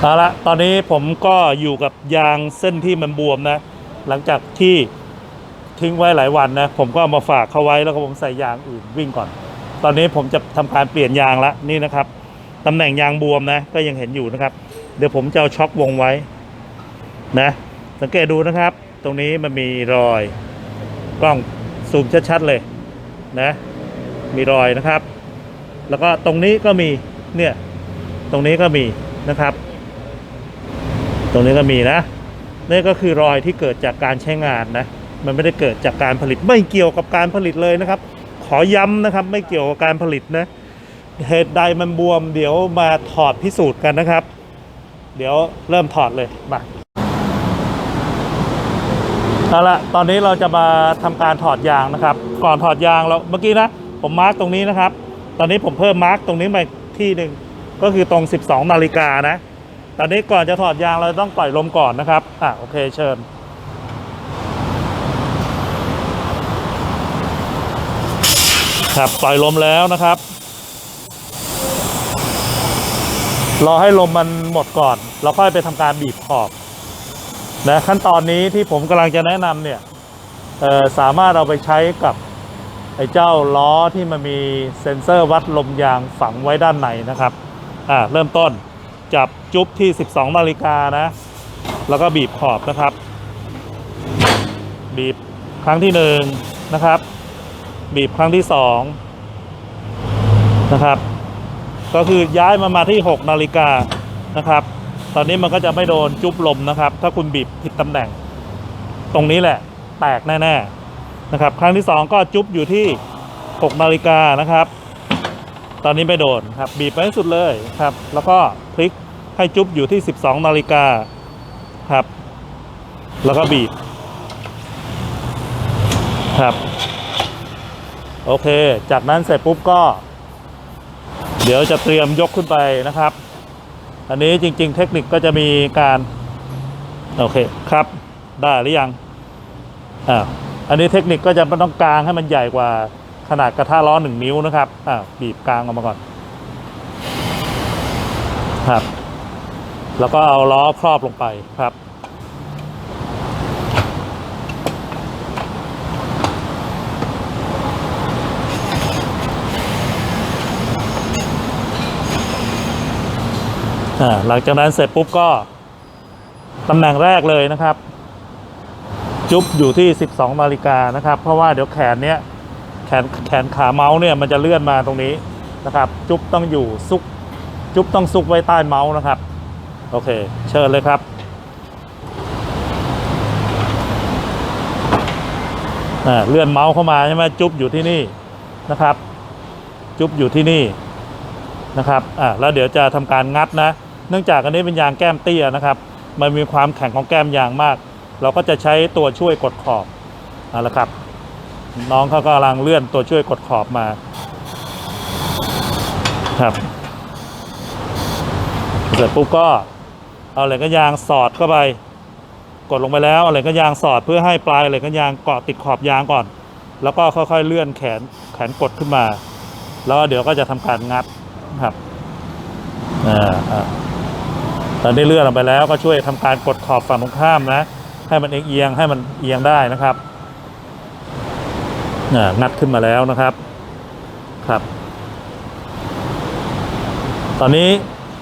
เอาละตอนนี้ผมก็อยู่กับยางเส้นที่มันบวมนะ หลังจากที่ทิ้งไว้หลายวันนะ ผมก็เอามาฝากเขาไว้แล้วก็ผมใส่ยางอื่นวิ่งก่อน ตอนนี้ผมจะทำการเปลี่ยนยางละนี่นะครับตำแหน่งยางบวมนะ ก็ยังเห็นอยู่นะครับ เดี๋ยวผมจะเอาช็อควงไว้นะ สังเกตดูนะครับ ตรงนี้มันมีรอย กล้องซูมชัดๆเลยนะ มีรอยนะครับ แล้วก็ตรงนี้ก็มีเนี่ยตรงนี้ก็มีนะครับ ตรงนี้ก็มีนะนี่ก็คือรอยที่เกิดจากการใช้งานนะ มันไม่ได้เกิดจากการผลิตไม่เกี่ยวกับการผลิตเลยนะครับ ขอย้ำนะครับไม่เกี่ยวกับการผลิตนะเหตุใดมันบวมเดี๋ยวมาถอดพิสูจน์กันนะครับ เดี๋ยวเริ่มถอดเลยมาเอาละตอนนี้เราจะมาทำการถอดยางนะครับ ก่อนถอดยางเราเมื่อกี้นะ ผมมาร์กตรงนี้นะครับ ตอนนี้ผมเพิ่มมาร์กตรงนี้มาที่หนึ่งก็คือตรง 12 นาฬิกานะ ตอนนี้ก่อนจะถอดยางเราต้องปล่อยลมก่อนนะครับ อะโอเคเชิญ ครับปล่อยลมแล้วนะครับ รอให้ลมมันหมดก่อน เราค่อยไปทำการบีบขอบนะขั้นตอนนี้ที่ผมกำลังจะแนะนำเนี่ยสามารถเอาไปใช้กับไอ้เจ้าล้อที่มันมีเซ็นเซอร์วัดลมยางฝังไว้ด้านในนะครับ อ่าเริ่มต้น จับจุ๊บที่ 12นาฬิกานะ แล้วก็บีบขอบนะครับ บีบครั้งที่หนึ่งนะครับ บีบครั้งที่สองนะครับ ก็คือย้ายมามาที่ 6นาฬิกานะครับ ตอนนี้มันก็จะไม่โดนจุ๊บลมนะครับ ถ้าคุณบีบผิดตำแหน่ง ตรงนี้แหละแตกแน่ๆนะครับ ครั้งที่ 2 ก็จุ๊บอยู่ที่ 6 นาฬิกานะครับ ตอนนี้ไม่โดนครับบีบไปให้สุดเลยครับ แล้วก็พลิกให้จุ๊บอยู่ที่ 12นาฬิกาครับ แล้วก็บีบครับ โอเค จากนั้นเสร็จปุ๊บก็ เดี๋ยวจะเตรียมยกขึ้นไปนะครับ อันนี้จริง ๆ เทคนิคก็จะมีการ โอเคครับ ได้หรือยังอ่าอันนี้เทคนิคก็จะต้องกลางให้มันใหญ่กว่า ขนาดกระทะล้อหนึ่งนิ้วนะครับอ่าบีบกลางออกมาก่อนครับ แล้วก็เอาล้อครอบลงไปครับอ่าหลังจากนั้นเสร็จปุ๊บก็ตำแหน่งแรกเลยนะครับ จุ๊บอยู่ที่ 12นาฬิกานะครับ เพราะว่าเดี๋ยวแขนเนี้ย แขนแขนขาเมาส์เนี่ยมันจะเลื่อนมาตรงนี้นะครับ จุ๊บต้องอยู่ซุก จุ๊บต้องซุกไว้ใต้เมาส์นะครับ โอเค เชิญเลยครับอ่าเลื่อนเมาส์เข้ามาใช่ไหมจุ๊บอยู่ที่นี่นะครับ จุ๊บอยู่ที่นี่นะครับอ่าแล้วเดี๋ยวจะทำการงัดนะ เนื่องจากอันนี้เป็นยางแก้มเตี้ยนะครับ มันมีความแข็งของแก้มยางมาก เราก็จะใช้ตัวช่วยกดขอบเอาละครับ น้องเขากำลังเลื่อนตัวช่วยกดขอบมา ครับ เสร็จปุ๊บก็เอาเหล็กก็ยางสอดเข้าไป กดลงไปแล้วเอาเหล็กก็ยางสอดเพื่อให้ปลายเหล็กก็ยางเกาะติดขอบยางก่อน แล้วก็ค่อยๆเลื่อนแขนแขนกดขึ้นมา แล้วเดี๋ยวก็จะทำการงัดครับอ่าอ่าตอนนี้เลื่อนออกไปแล้วก็ช่วยทำการกดขอบฝั่งตรงข้ามนะ ให้มันเอียงให้มันเอียงได้นะครับ งัดขึ้นมาแล้วนะครับครับ ตอนนี้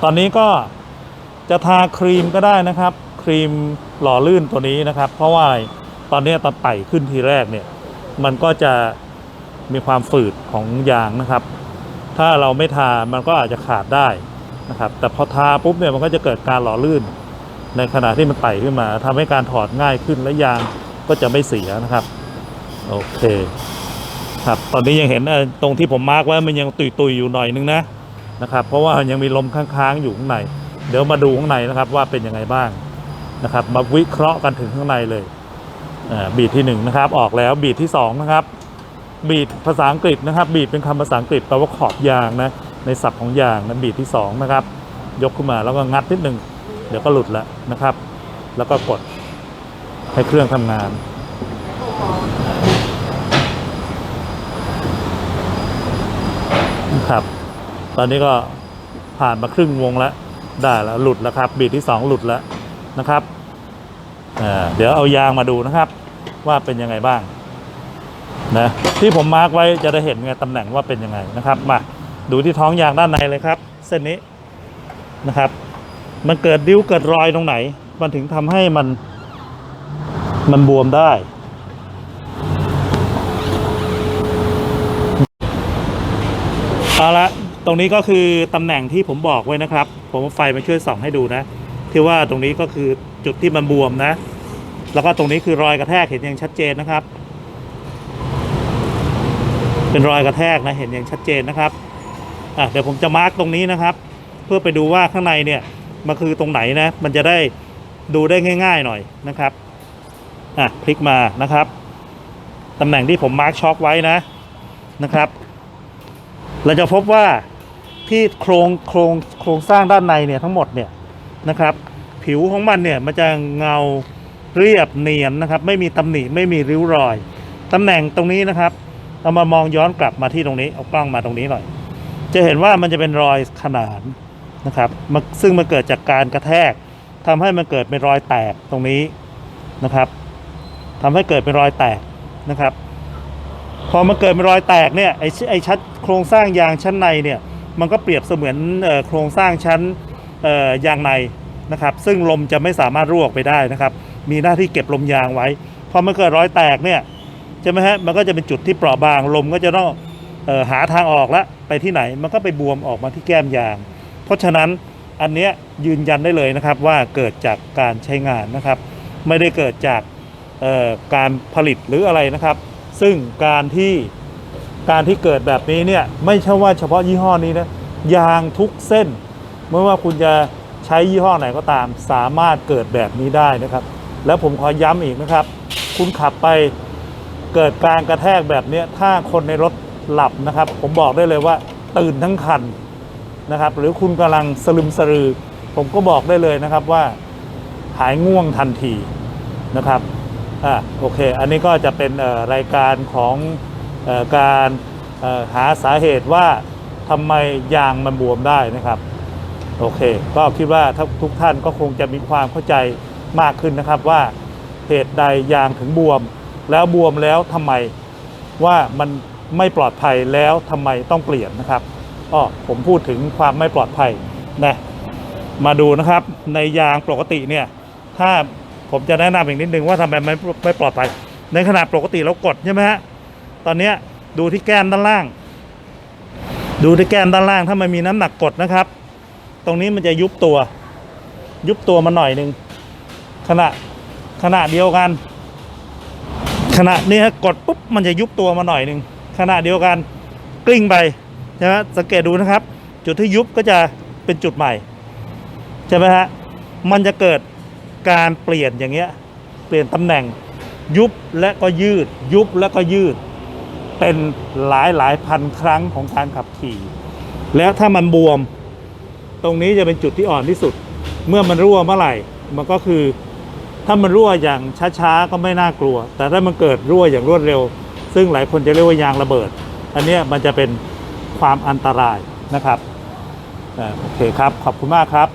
ตอนนี้ก็จะทาครีมก็ได้นะครับ ครีมหล่อลื่นตัวนี้นะครับ เพราะว่าตอนนี้ตอนไต่ขึ้นทีแรกเนี่ย มันก็จะมีความฝืดของยางนะครับ ถ้าเราไม่ทามันก็อาจจะขาดได้นะครับ แต่พอทาปุ๊บเนี่ยมันก็จะเกิดการหล่อลื่น ในขณะที่มันไต่ขึ้นมาทำให้การถอดง่ายขึ้นและยางก็จะไม่เสียนะครับ โอเค ครับตอนนี้ยังเห็นตรงที่ผมมาร์กไว้มันยังตุยๆอยู่หน่อยนึงนะนะครับ เพราะว่ายังมีลมค้างๆอยู่ข้างใน เดี๋ยวมาดูข้างในนะครับว่าเป็นยังไงบ้างนะครับ มาวิเคราะห์กันถึงข้างในเลยบีทที่หนึ่งนะครับออกแล้วบีทที่สองนะครับบีดภาษาอังกฤษนะครับบีดเป็นคำภาษาอังกฤษแปลว่าขอบยางนะในศัพท์ของยางนะบีดที่สองนะครับยกขึ้นมาแล้วก็งัดนิดหนึ่งเดี๋ยวก็หลุดแล้วนะครับ แล้วก็กดให้เครื่องทำงานนะ ครับ ตอนนี้ก็ผ่านมาครึ่งวงแล้ว ได้แล้วหลุดแล้วครับ บีดที่สองหลุดแล้วนะครับเดี๋ยวเอายางมาดูนะครับ ว่าเป็นยังไงบ้างนะที่ผมมาร์กไว้จะได้เห็นไงตำแหน่งว่าเป็นยังไงนะครับมาดูที่ท้องยางด้านในเลยครับ เส้นนี้นะครับ มันเกิดริ้วเกิดรอยตรงไหน มันถึงทำให้มันมันบวมได้ เอาละตรงนี้ก็คือตำแหน่งที่ผมบอกไว้นะครับ ผมไฟมาช่วยส่องให้ดูนะ ที่ว่าตรงนี้ก็คือจุดที่มันบวมนะ แล้วก็ตรงนี้คือรอยกระแทกเห็นอย่างชัดเจนนะครับ เป็นรอยกระแทกนะเห็นอย่างชัดเจนนะครับอะเดี๋ยวผมจะมาร์กตรงนี้นะครับ เพื่อไปดูว่าข้างในเนี่ยมันคือตรงไหนนะ มันจะได้ดูได้ง่าย ๆหน่อยนะครับอะพลิกมานะครับตำแหน่งที่ผมมาร์กช็อคไว้นะนะครับ เราจะพบว่าที่โครงโครงโครงสร้างด้านในเนี่ยทั้งหมดเนี่ยนะครับ ผิวของมันเนี่ยมันจะเงาเรียบเนียนนะครับ ไม่มีตำหนิไม่มีริ้วรอยตำแหน่งตรงนี้นะครับ เรามามองย้อนกลับมาที่ตรงนี้เอากล้องมาตรงนี้หน่อย จะเห็นว่ามันจะเป็นรอยขนานนะครับซึ่งมันเกิดจากการกระแทกทำให้มันเกิดเป็นรอยแตกตรงนี้นะครับทำให้เกิดเป็นรอยแตกนะครับ พอมันเกิดเป็นรอยแตกเนี่ยไอ้ชไอ้ชั้นโครงสร้างยางชั้นในเนี่ยมันก็เปรียบเสมือนโครงสร้างชั้นยางในนะครับ ซึ่งลมจะไม่สามารถรั่วออกไปได้นะครับ มีหน้าที่เก็บลมยางไว้พอมันเกิดรอยแตกเนี่ยใช่ไหมฮะมันก็จะเป็นจุดที่เปราะบางลมก็จะต้องหาทางออกละไปที่ไหนมันก็ไปบวมออกมาที่แก้มยาง เพราะฉะนั้นอันเนี้ยยืนยันได้เลยนะครับว่าเกิดจากการใช้งานนะครับ ไม่ได้เกิดจากการผลิตหรืออะไรนะครับ ซึ่งการที่การที่เกิดแบบนี้เนี่ยไม่ใช่ว่าเฉพาะยี่ห้อนี้นะยางทุกเส้น ไม่ว่าคุณจะใช้ยี่ห้อไหนก็ตาม สามารถเกิดแบบนี้ได้นะครับ แล้วผมขอย้ำอีกนะครับ คุณขับไปเกิดการกระแทกแบบนี้ถ้าคนในรถหลับนะครับ ผมบอกได้เลยว่าตื่นทั้งคันนะครับ หรือคุณกำลังสลึมสลือ ผมก็บอกได้เลยนะครับว่าหายง่วงทันทีนะครับ อ่าโอเค อันนี้ก็จะเป็นเอ่อรายการของอการหาสาเหตุว่าทำไมยางมันบวมได้นะครับ โอเค ก็คิดว่าถ้าทุกท่านก็คงจะมีความเข้าใจมากขึ้นนะครับว่าเหตุใดยางถึงบวม แล้วบวมแล้วทำไมว่ามันไม่ปลอดภัยแล้วทำไมต้องเปลี่ยนนะครับอ้อผมพูดถึงความไม่ปลอดภัยนะมาดูนะครับในยางปกติเนี่ยถ้า ผมจะแนะนำอีกนิดนึงว่าทำไมไม่ไม่ปลอดภัย ในขณะปกติเรากดใช่ไหมฮะ ตอนนี้ดูที่แก้มด้านล่าง ดูที่แก้มด้านล่างถ้ามันมีน้ำหนักกดนะครับ ตรงนี้มันจะยุบตัว ยุบตัวมาหน่อยหนึ่งขณะขณะเดียวกัน ขณะนี้ฮะกดปุ๊บมันจะยุบตัวมาหน่อยหนึ่งขณะเดียวกันกลิ้งไปใช่ไหมสังเกตดูนะครับ จุดที่ยุบก็จะเป็นจุดใหม่ใช่ไหมฮะมันจะเกิด การเปลี่ยนอย่างเงี้ยเปลี่ยนตำแหน่งยุบและก็ยืด ยุบและก็ยืด เป็นหลายหลายพันครั้งของการขับขี่ แล้วถ้ามันบวม ตรงนี้จะเป็นจุดที่อ่อนที่สุด เมื่อมันรั่วเมื่อไหร่ มันก็คือ ถ้ามันรั่วอย่างช้าๆก็ไม่น่ากลัว แต่ถ้ามันเกิดรั่วอย่างรวดเร็ว ซึ่งหลายคนจะเรียกว่ายางระเบิด อันนี้มันจะเป็นความอันตรายนะครับโอเคครับขอบคุณมากครับ